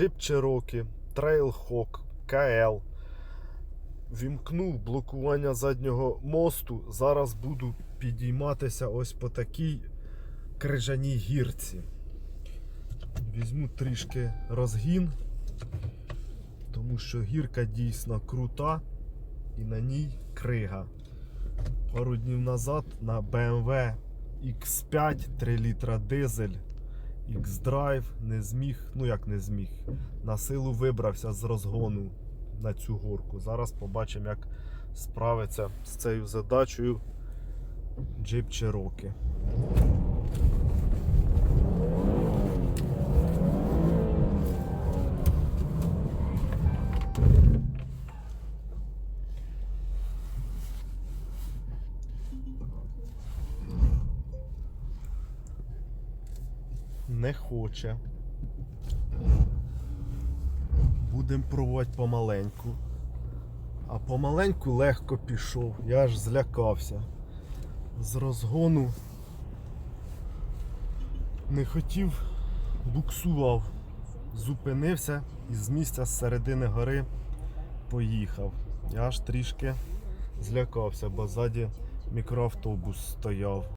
Jeep Cherokee, Trailhawk, KL. Вімкнув блокування заднього мосту. Зараз буду підійматися ось по такій крижаній гірці. Візьму трішки розгін, тому що гірка дійсно крута і на ній крига. Пару днів назад на BMW X5 3 літра дизель X-Drive не зміг, ну як не зміг, на силу вибрався з розгону на цю горку. Зараз побачимо, як справиться з цією задачею Jeep Cherokee. Не хоче. Будемо пробувати помаленьку. А помаленьку легко пішов. Я аж злякався. З розгону не хотів, буксував. Зупинився і з місця з середини гори поїхав. Я аж трішки злякався, бо ззаді мікроавтобус стояв.